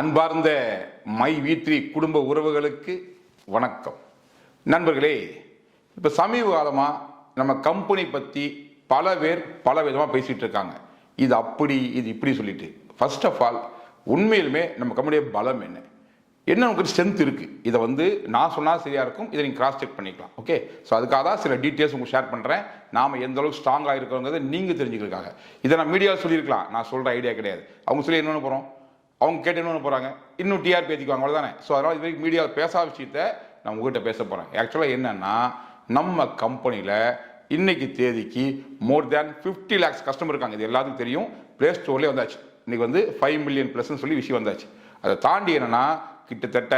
அன்பார்ந்த மை வீத்ரி குடும்ப உறவுகளுக்கு வணக்கம். நண்பர்களே இப்போ சமீப காலமாக நம்ம கம்பெனி பற்றி பல பேர் பல விதமாக பேசிகிட்டு இருக்காங்க. இது அப்படி இது இப்படி சொல்லிட்டு. ஃபர்ஸ்ட் ஆஃப் ஆல் உண்மையிலுமே நம்ம கம்பெனிய பலம் என்ன? என்ன உங்களுக்கு ஸ்ட்ரென்த் இருக்குது இதை வந்து நான் சொன்னால் சரியாக இருக்கும் இதை நீங்கள் கிராஸ் செக் பண்ணிக்கலாம். ஓகே ஸோ அதுக்காக தான் சில டீட்டெயில்ஸ் உங்களுக்கு ஷேர் பண்ணுறேன் நாம் எந்த அளவுக்கு ஸ்ட்ராங்காக இருக்கிறோங்கிறத நீங்கள் தெரிஞ்சுக்கிறதுக்காக. இதை நான் மீடியாவில் சொல்லியிருக்கலாம். நான் சொல்கிற ஐடியா கிடையாது. அவங்க சொல்லி என்னென்ன போகிறோம் அவங்க கேட்டு என்ன போகிறாங்க இன்னும் டிஆர்பி ஏற்றிக்குவாங்க அவ்வளோதானே ஸோ அதனால் இது வரைக்கும் மீடியாவில் பேசாத விஷயத்த நான் உங்ககிட்ட பேச போகிறேன் ஆக்சுவலாக என்னென்னா நம்ம கம்பெனியில் இன்னைக்கு தேதிக்கு more than fifty lakhs customer இருக்காங்க. இது எல்லாத்துக்கும் தெரியும். ப்ளே ஸ்டோர்லேயே வந்தாச்சு. இன்றைக்கி வந்து ஃபைவ் மில்லியன் ப்ளஸ்ன்னு சொல்லி விஷயம் வந்தாச்சு. அதை தாண்டி என்னென்னா கிட்டத்தட்ட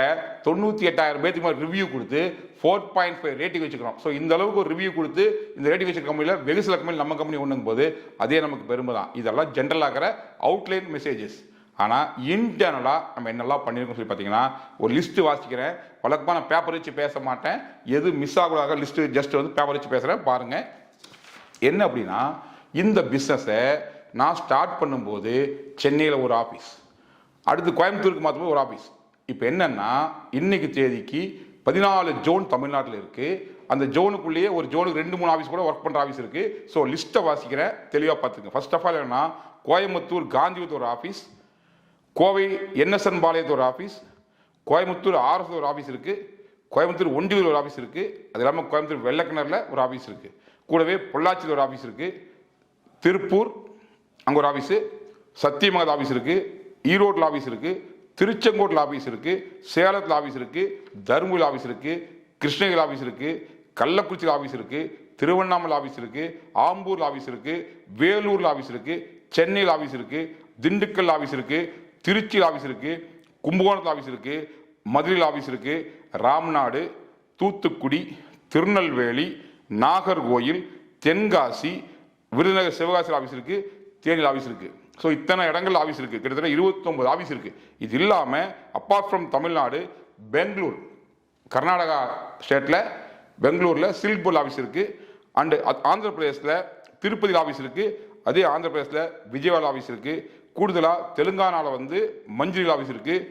தொண்ணூற்றி எட்டாயிரம் பேருக்கு மாதிரி ரிவ்யூ கொடுத்து ஃபோர் பாயிண்ட் ஃபைவ் ரேட்டிங் வச்சுக்கிறோம். ஸோ இந்த அளவுக்கு ஒரு ரிவ்யூ கொடுத்து இந்த ரேட்டிங் வச்சிருக்க கம்பெனியில் வெகு சில கம்பெனி நம்ம கம்பெனி ஒன்றும் போது அதே நமக்கு பெருமை தான் இதெல்லாம் ஜென்ரலாகிற அவுட்லைன் மெசேஜஸ் ஆனால் இன்டர்னலாக நம்ம என்னெல்லாம் பண்ணியிருக்கோம் சொல்லி பார்த்தீங்கன்னா ஒரு லிஸ்ட்டு வாசிக்கிறேன் வழக்கமாக நான் பேப்பர் வச்சு பேச மாட்டேன். எது மிஸ் ஆகலாக லிஸ்ட்டு ஜஸ்ட் வந்து பேப்பர் வச்சு பேசுகிறேன் பாருங்கள் என்ன அப்படின்னா இந்த பிஸ்னஸை நான் ஸ்டார்ட் பண்ணும்போது சென்னையில் ஒரு ஆஃபீஸ் அடுத்து கோயம்புத்தூருக்கு மாத்திரமே ஒரு ஆஃபீஸ் இப்போ என்னென்னா இன்றைக்கு தேதிக்கு பதினாலு ஜோன் தமிழ்நாட்டில் இருக்குது அந்த ஜோனுக்குள்ளேயே ஒரு ஜோனுக்கு ரெண்டு மூணு ஆஃபீஸ் கூட ஒர்க் பண்ணுற ஆஃபீஸ் இருக்குது ஸோ லிஸ்ட்டை வாசிக்கிறேன் தெளிவாக பார்த்துங்க ஃபர்ஸ்ட் ஆஃப் ஆல் என்னன்னா கோயம்புத்தூர் காந்திபுரத்து ஒரு ஆஃபீஸ் கோவை என்எஸ்என் பாளையத்து ஒரு ஆஃபீஸ் கோயம்புத்தூர் ஆர்எஸ் ஒரு ஆஃபீஸ் இருக்குது கோயம்புத்தூர் ஒண்டியூர் ஒரு ஆஃபீஸ் இருக்குது அது இல்லாமல் கோயம்புத்தூர் வெள்ளக்கிணறில் ஒரு ஆஃபீஸ் இருக்குது கூடவே பொள்ளாச்சியில் ஒரு ஆஃபீஸ் இருக்கு திருப்பூர் அங்கே ஒரு ஆஃபீஸு சத்தியமங்கல ஆஃபீஸ் இருக்குது ஈரோட்டில் ஆஃபீஸ் இருக்குது திருச்செங்கோட்டில் ஆஃபீஸ் இருக்குது சேலத்தில் ஆஃபீஸ் இருக்குது தருமபுரி ஆஃபீஸ் இருக்குது கிருஷ்ணகிரி ஆஃபீஸ் இருக்குது கள்ளக்குறிச்சியில் ஆஃபீஸ் இருக்குது திருவண்ணாமலை ஆஃபீஸ் இருக்கு ஆம்பூரில் ஆஃபீஸ் இருக்குது வேலூரில் ஆஃபீஸ் இருக்குது சென்னையில் ஆஃபீஸ் இருக்குது திண்டுக்கல் ஆஃபீஸ் இருக்குது திருச்சியில் ஆஃபீஸ் இருக்குது கும்பகோணத்தில் ஆஃபீஸ் இருக்குது மதுரையில் ஆஃபீஸ் இருக்குது ராம்நாடு தூத்துக்குடி திருநெல்வேலி நாகர்கோயில் தென்காசி விருதுநகர் சிவகாசி ஆஃபீஸ் இருக்குது தேனியில் ஆஃபீஸ் இருக்குது ஸோ இத்தனை இடங்கள் ஆஃபீஸ் இருக்குது கிட்டத்தட்ட 29 ஆஃபீஸ் இருக்குது இது இல்லாமல் அப்பார்ட் ஃப்ரம் தமிழ்நாடு பெங்களூர் கர்நாடகா ஸ்டேட்டில் பெங்களூரில் சில்க் ஆஃபீஸ் இருக்குது அண்டு ஆந்திர பிரதேசில் திருப்பதி ஆஃபீஸ் இருக்குது அதே ஆந்திர பிரதேசில் விஜயவாடா ஆஃபீஸ் இருக்குது கூடுதலாக தெலுங்கானால வந்து மஞ்சள் ஆஃபீஸ் இருக்குது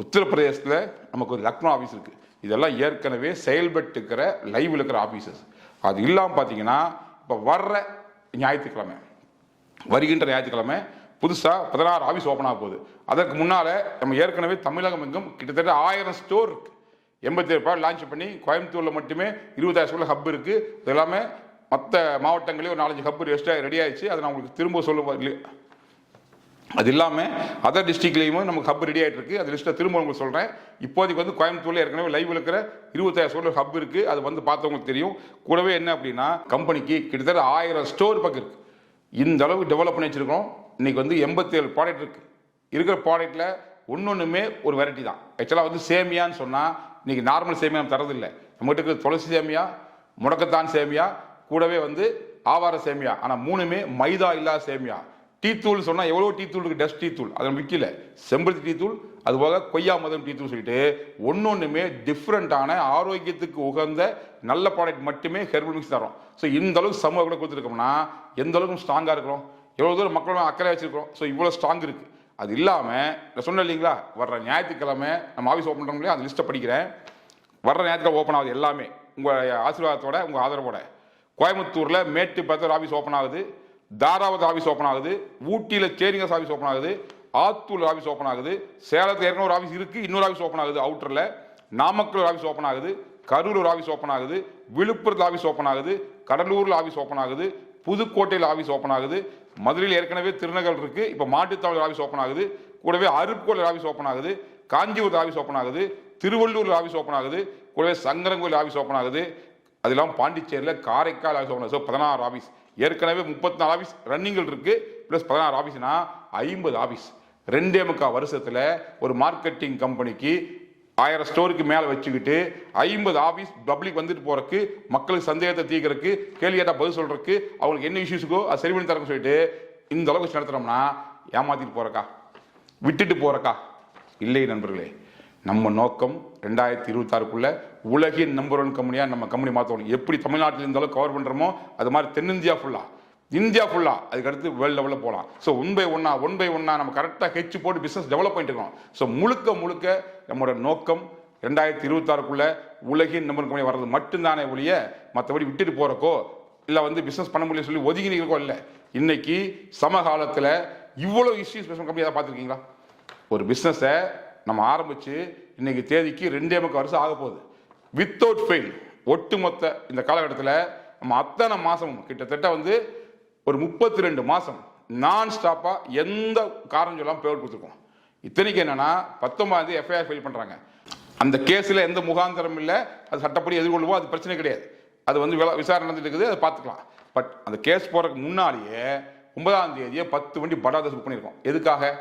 உத்தரப்பிரதேசத்தில் நமக்கு ஒரு லக்னோ ஆஃபீஸ் இருக்குது இதெல்லாம் ஏற்கனவே செயல்பட்டு இருக்கிற லைவ் இருக்கிற ஆஃபீஸஸ் அது இல்லாமல் பார்த்தீங்கன்னா இப்போ வர்ற ஞாயிற்றுக்கிழமை வருகின்ற ஞாயிற்றுக்கிழமை புதுசாக பதினாறு ஆஃபீஸ் ஓப்பன் ஆக போகுது. அதற்கு முன்னால் நம்ம ஏற்கனவே தமிழகம் எங்கும் கிட்டத்தட்ட ஆயிரம் ஸ்டோர் எண்பத்தி ஏழு லான்ச் பண்ணி கோயம்புத்தூரில் மட்டுமே இருபதாயிரம் ஸ்டோரில் ஹப் இருக்குது இது எல்லாமே மற்ற மாவட்டங்களே ஒரு நாலஞ்சு ஹப் ரெஸ்டாக ரெடி ஆயிடுச்சு. அதை நான் உங்களுக்கு திரும்ப சொல்ல அது இல்லாமல் அதர் டிஸ்ட்ரிக்ட்லேயுமே நமக்கு ஹப் ரெடி ஆகிட்டு இருக்குது அது லிஸ்ட்டை திரும்ப உங்களுக்கு சொல்கிறேன் இப்போதைக்கு வந்து கோயம்புத்தூரில் ஏற்கனவே லைவ் இருக்கிற இருபத்தாயிரம் ஸ்டோர் ஹப் இருக்குது அது வந்து பார்த்தவங்களுக்கு தெரியும். கூடவே என்ன அப்படின்னா கம்பெனிக்கு கிட்டத்தட்ட ஆயிரம் ஸ்டோர் பக்கம் இருக்குது இந்த அளவுக்கு டெவலப் பண்ணி வச்சுருக்கோம் இன்றைக்கி வந்து எண்பத்தி ஏழு ப்ராடக்ட் இருக்குது இருக்கிற ப்ராடெக்ட்டில் ஒன்று ஒன்றுமே ஒரு வெரைட்டி தான். ஆக்சுவலாக வந்து சேமியான்னு சொன்னால் இன்றைக்கி நார்மல் சேமியா நம்ம தரதில்லை நம்மகிட்ட இருக்கிற துளசி சேமியா முடக்கத்தான் சேமியா கூடவே வந்து ஆவார சேமியா. ஆனால் மூணுமே மைதா இல்லாத சேமியா. டீ தூள் சொன்னால் எவ்வளோ டீ தூள் இருக்கு டஸ்ட் டீ தூள் அதை விற்கல செம்பருத்தி டீ தூள் அது போக கொய்யா மதம் டீ தூள் சொல்லிட்டு ஒன்றுமே டிஃப்ரெண்ட்டான ஆரோக்கியத்துக்கு உகந்த நல்ல ப்ராடக்ட் மட்டுமே ஹெர்பல் மிக்ஸ் தரோம் ஸோ இந்த அளவுக்கு சமூக கூட கொடுத்துருக்கோம்னா எந்த அளவுக்கு ஸ்ட்ராங்காக இருக்கிறோம்? எவ்வளோ தூரம் மக்களோட அக்கறை வச்சிருக்கிறோம்? ஸோ இவ்வளோ ஸ்ட்ராங் இருக்கு. அது இல்லாமல் நான் சொன்னேன் இல்லைங்களா வர்ற ஞாயிற்றுக்கிழமை நம்ம ஆஃபீஸ் ஓப்பன் பண்ணுறோம் இல்லையா? அந்த லிஸ்ட்டை படிக்கிறேன். வர்ற ஞாயிற்றுக்கிழமை ஓப்பன் ஆகுது எல்லாமே. உங்கள் ஆசீர்வாதத்தோட உங்கள் ஆதரவோட. கோயம்புத்தூரில் மேட்டு பத்தர் ஆஃபீஸ் ஓப்பன் ஆகுது. தாராவத் ஆஃபீஸ் ஓப்பன் ஆகுது ஊட்டியில் சேரிங்கஸ் ஆஃபீஸ் ஓப்பன் ஆகுது ஆத்தூர் ஆஃபீஸ் ஓப்பன் ஆகுது சேலத்தில் ஏற்கனவே ஒரு ஆஃபீஸ் இருக்குது இன்னொரு ஆஃபீஸ் ஓப்பன் ஆகுது அவுட்டரில் நாமக்கல் ஆஃபீஸ் ஓப்பன் ஆகுது கரூர் ஒரு ஆஃபீஸ் ஓப்பன் ஆகுது விழுப்புரத்தில் ஆஃபீஸ் ஓப்பன் ஆகுது கடலூரில் ஆஃபீஸ் ஓப்பன் ஆகுது புதுக்கோட்டையில் ஆஃபீஸ் ஓப்பன் ஆகுது மதுரையில் ஏற்கனவே திருநகர் இருக்குது இப்போ மாட்டுத்தாவளி ஆஃபீஸ் ஓப்பன் ஆகுது கூடவே அருப்புக்கோயில் ஆஃபீஸ் ஓப்பன் ஆகுது காஞ்சிபுரத்தில் ஆஃபீஸ் ஓப்பன் ஆகுது திருவள்ளூரில் ஆஃபீஸ் ஓப்பன் ஆகுது கூடவே சங்கரங்கோயில் ஆஃபீஸ் ஓப்பன் ஆகுது அது இல்லாமல் பாண்டிச்சேரியில் காரைக்கால் ஆஃபீஸ் ஓப்பன் ஆகுது ஸோ பதினாறு ஆஃபீஸ் ஏற்கனவே முப்பத்தி நாலு ஆஃபீஸ் ரன்னிங்கில் இருக்கு. ப்ளஸ் பதினாறு ஆஃபீஸ்னா ஐம்பது ஆஃபீஸ் ரெண்டே முக்கால் வருஷத்தில் ஒரு மார்க்கெட்டிங் கம்பெனிக்கு ஆயிரம் ஸ்டோருக்கு மேலே வச்சுக்கிட்டு ஐம்பது ஆஃபீஸ் பப்ளிக் வந்துட்டு போறதுக்கு மக்களுக்கு சந்தேகத்தை தீக்கிறதுக்கு கேள்வி கேட்டால் பதில் சொல்றதுக்கு அவங்களுக்கு என்ன இஷ்யூஸுக்கோ அது சரி பண்ணி தரக்கு சொல்லிட்டு இந்த அளவுக்கு வச்சு நடத்துறோம்னா ஏமாத்திட்டு போறக்கா விட்டுட்டு போறக்கா இல்லை நண்பர்களே. நம்ம நோக்கம் ரெண்டாயிரத்தி இருபத்தாறுக்குள்ளே உலகின் நம்பர் ஒன் கம்பெனியாக நம்ம கம்பெனி மாற்றணும் எப்படி தமிழ்நாட்டில் இருந்தாலும் கவர் பண்ணுறோமோ அது மாதிரி தென்னிந்தியா ஃபுல்லாக இந்தியா ஃபுல்லா அதுக்கடுத்து வேர்ல்டு லெவலில் போகலாம் ஸோ ஒன் பை ஒன்னா ஒன் பை ஒன்னா நம்ம கரெக்டாக ஹெச் போட்டு பிஸ்னஸ் டெவலப் பண்ணிட்டு இருக்கோம். ஸோ முழுக்க முழுக்க நம்மளோட நோக்கம் ரெண்டாயிரத்தி இருபத்தாறுக்குள்ளே உலகின் நம்பர் கம்பெனி வர்றது மட்டும்தானே ஒழிய மற்றபடி விட்டுட்டு போகிறக்கோ இல்லை வந்து பிஸ்னஸ் பண்ண முடியும் சொல்லி ஒதுங்கினீங்களோ இல்லை. இன்னைக்கு சமகாலத்தில் இவ்வளோ இஷ்யூஸ் பேசுகிற கம்பெனி எதாவது பார்த்துருக்கீங்களா? ஒரு பிஸ்னஸை நம்ம ஆரம்பித்து இன்னைக்கு தேதிக்கு ரெண்டே முக்கால் வருஷம் ஆக போகுது. வித்தவுட் ஃபெயில் ஒட்டுமொத்த இந்த காலகட்டத்தில் நம்ம அத்தனை மாதமும் கிட்டத்தட்ட வந்து ஒரு முப்பத்தி ரெண்டு மாதம் நான் ஸ்டாப்பாக எந்த காரணம் சொல்லாமல் பேர் கொடுத்துருக்கோம். இத்தனைக்கு என்னென்னா பத்தொன்பதாம் தேதி எஃப்ஐஆர் ஃபைல் பண்ணுறாங்க அந்த கேஸில் எந்த முகாந்திரம் இல்லை அது சட்டப்படி எதிர்கொள்வோம் அது பிரச்சனை கிடையாது. அது வந்து விசாரணை நடந்துட்டு இருக்குது அதை பார்த்துக்கலாம். பட் அந்த கேஸ் போகிறதுக்கு முன்னாடியே ஒன்பதாம் தேதியே பத்து வண்டி படாத புக் பண்ணியிருக்கோம். எதுக்காக?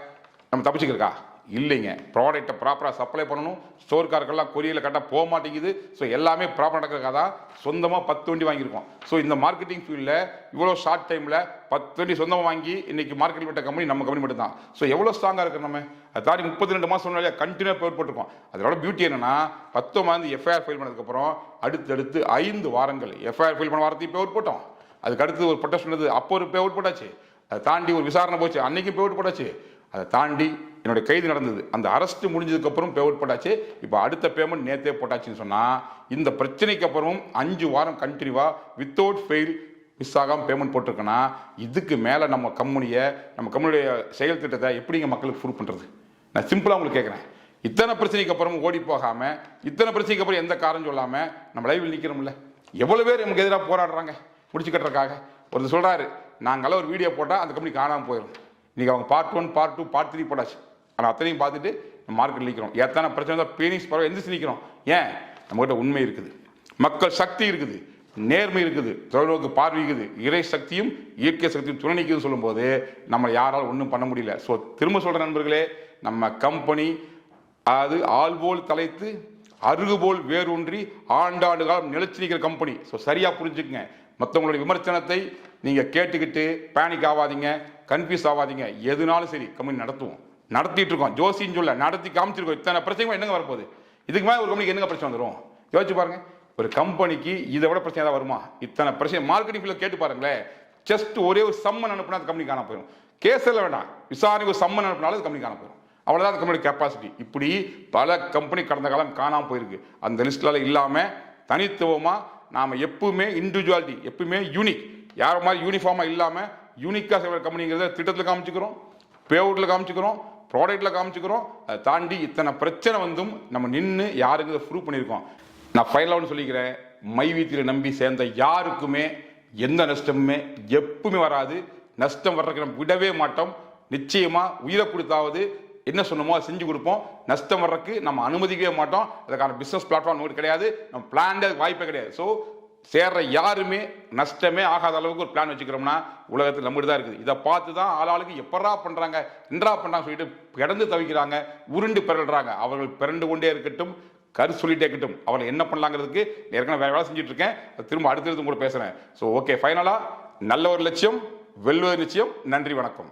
நம்ம தப்பிச்சுக்கிறக்கா இல்லைங்க. ப்ராடக்ட்டை ப்ராப்பராக சப்ளை பண்ணணும். ஸ்டோர்காரர்கள்லாம் கொரியரில் கரெக்டாக போக மாட்டேங்குது. ஸோ எல்லாமே ப்ராப்பராக நடக்கிறதுக்காக தான் சொந்தமாக பத்து வண்டி வாங்கியிருக்கோம். ஸோ இந்த மார்க்கெட்டிங் ஃபீல்டில் இவ்வளோ ஷார்ட் டைமில் பத்து வண்டி சொந்தமாக வாங்கி இன்னைக்கு மார்க்கெட் விட்ட கம்பெனி நம்ம கம்பெனி மட்டும் தான். ஸோ எவ்வளோ ஸ்ட்ராங்காக இருக்கு நம்ம? அதை தாண்டி முப்பத்தி ரெண்டு மாதம் சொன்னாலே கண்டினியூ பேர் போட்டிருக்கோம். அதோட பியூட்டி என்னன்னா மாதம் எஃப்ஐஆர் ஃபைல் பண்ணதுக்கப்புறம் அடுத்தடுத்து ஐந்து வாரங்கள் எஃப்ஐஆர் ஃபைல் பண்ண வாரத்தையும் பேர் போட்டோம். அதுக்கு அடுத்து ஒரு பட்டம் சொன்னது அப்போ ஒரு பேவுட் போட்டாச்சு. அதை தாண்டி ஒரு விசாரணை போச்சு. அன்னைக்கு பேவுட் போட்டாச்சு. அதை தாண்டி என்னுடைய கைது நடந்தது. அந்த அரெஸ்ட் முடிஞ்சதுக்கப்புறம் பேமெண்ட் போட்டாச்சு. இப்போ அடுத்த பேமெண்ட் நேத்தே போட்டாச்சுன்னு சொன்னால் இந்த பிரச்சனைக்கு அப்புறமும் அஞ்சு வாரம் கண்டினியூவாக வித்தவுட் ஃபெயில் மிஸ் ஆகாமல் பேமெண்ட் போட்டிருக்கேன்னா இதுக்கு மேலே நம்ம கம்பெனியை நம்ம கம்பெனியுடைய செயல் திட்டத்தை எப்படிங்க மக்களுக்கு ப்ரூவ் பண்ணுறது நான் சிம்பிளாக உங்களுக்கு கேட்குறேன் இத்தனை பிரச்சனைக்கு அப்புறமும் ஓடி போகாமல் இத்தனை பிரச்சனைக்கு அப்புறம் எந்த காரணம் சொல்லாமல் நம்ம லைவில் நிற்கிறோம்ல எவ்வளோ பேர் நமக்கு எதிராக போராடுறாங்க முடிச்சு கட்டுறதுக்காக? ஒருத்தர் சொல்கிறாரு நாங்களாம் ஒரு வீடியோ போட்டால் அந்த கம்பெனி காணாமல் போயிடும் இன்றைக்கி அவங்க part one part two part three போட்டாச்சு. ஆனால் அத்தனையும் பார்த்துட்டு நம்ம மார்க்கெட் நிற்கிறோம் எத்தனை பிரச்சனை தான் பீனிக்ஸ் பரவ எந்திரிச்சு நிற்கிறோம் ஏன்? நம்மகிட்ட உண்மை இருக்குது. மக்கள் சக்தி இருக்குது. நேர்மை இருக்குது. தொலைநோக்கு பார்வை இருக்குது. இறை சக்தியும் இயற்கை சக்தியும் துணை நிற்குதுன்னு சொல்லும்போது நம்ம யாரால் ஒன்றும் பண்ண முடியல. ஸோ திரும்ப சொல்கிற நண்பர்களே நம்ம கம்பெனி அது ஆள் போல் தலைத்து அருகு போல் வேரூன்றி ஆண்டாண்டு காலம் நிலச்சி நிற்கிற கம்பெனி ஸோ சரியாக புரிஞ்சுக்குங்க. மற்றவங்களுடைய விமர்சனத்தை நீங்கள் கேட்டுக்கிட்டு பேனிக் ஆகாதீங்க கன்ஃபியூஸ் ஆகாதீங்க. எதுனாலும் சரி கம்பெனி நடத்துவோம். நடத்திட்டு இருக்கோம் ஜோசின்னு சொல்ல நடத்தி காமிச்சிருக்கோம். இத்தனை பிரச்சனை என்னங்க வரப்போகுது? இதுக்கு மேலே ஒரு கம்பெனிக்கு என்னங்க பிரச்சனை வந்துடும் யோசிச்சு பாருங்க. ஒரு கம்பெனிக்கு இதை விட பிரச்சனை தான் வருமா? இத்தனை பிரச்சனை மார்க்கெட்டிங் ஃபீல்டில் கேட்டு பாருங்களேன். ஜஸ்ட் ஒரே ஒரு சம்மன் அனுப்புனா அந்த கம்பெனி காண போயிடும் கேஸில் வேண்டாம். விசாரணைக்கு ஒரு சம்மன் அனுப்பினாலும் அது கம்பெனி காண போயிடும் அவ்வளோதான் அந்த கம்பெனி கெப்பாசிட்டி இப்படி பல கம்பெனி கடந்த காலம் காணாமல் போயிருக்கு. அந்த லிஸ்ட்ல இல்லாமல் தனித்துவமாக நாம் எப்பவுமே இண்டிவிஜுவாலிட்டி எப்பவுமே யூனிக் யார் மாதிரி யூனிஃபார்மாக இல்லாமல் யூனிக்காக செய்கிற கம்பெனிங்கிறத திட்டத்தில் காமிச்சுக்கிறோம். பேவுட்டில் காமிச்சுக்கிறோம். ப்ராடக்ட்டில் காமிச்சுக்கிறோம் அதை தாண்டி இத்தனை பிரச்சனை வந்தும் நம்ம நின்று யாருங்கிறத ப்ரூவ் பண்ணியிருக்கோம். நான் ஃபைனலாக ஒன்று சொல்லிக்கிறேன். மை வீட்டில் நம்பி சேர்ந்த யாருக்குமே எந்த நஷ்டமுமே எப்பவுமே வராது. நஷ்டம் வர்றதுக்கு நம்ம விடவே மாட்டோம். நிச்சயமாக உயிரை கொடுத்தாவது என்ன சொன்னமோ அதை செஞ்சு கொடுப்போம். நஷ்டம் வர்றதுக்கு நம்ம அனுமதிக்கவே மாட்டோம். அதுக்கான பிஸ்னஸ் பிளாட்ஃபார்ம் நம்மகிட்ட கிடையாது. நம்ம பிளான் வாய்ப்பே கிடையாது. ஸோ சேர்ற யாருமே நஷ்டமே ஆகாத அளவுக்கு ஒரு பிளான் வச்சுக்கிறோம்னா உலகத்தில் நம்மகிட்ட தான் இருக்குது. இதை பார்த்து தான் ஆளாளுக்கு எப்படா பண்ணுறாங்க என்றா பண்றாங்க சொல்லிட்டு கிடந்து தவிக்கிறாங்க உருண்டு பிறல்றாங்க. அவர்கள் பிறண்டு கொண்டே இருக்கட்டும் கரு சொல்லிட்டே இருக்கட்டும். அவளை என்ன பண்ணலாங்கிறதுக்கு ஏற்கனவே வேற வேலை செஞ்சுட்டு இருக்கேன். திரும்ப அடுத்தடுத்து கூட பேசுகிறேன் ஸோ ஓகே ஃபைனலாக நல்ல ஒரு லட்சியம் வெல்வது நிச்சயம். நன்றி வணக்கம்.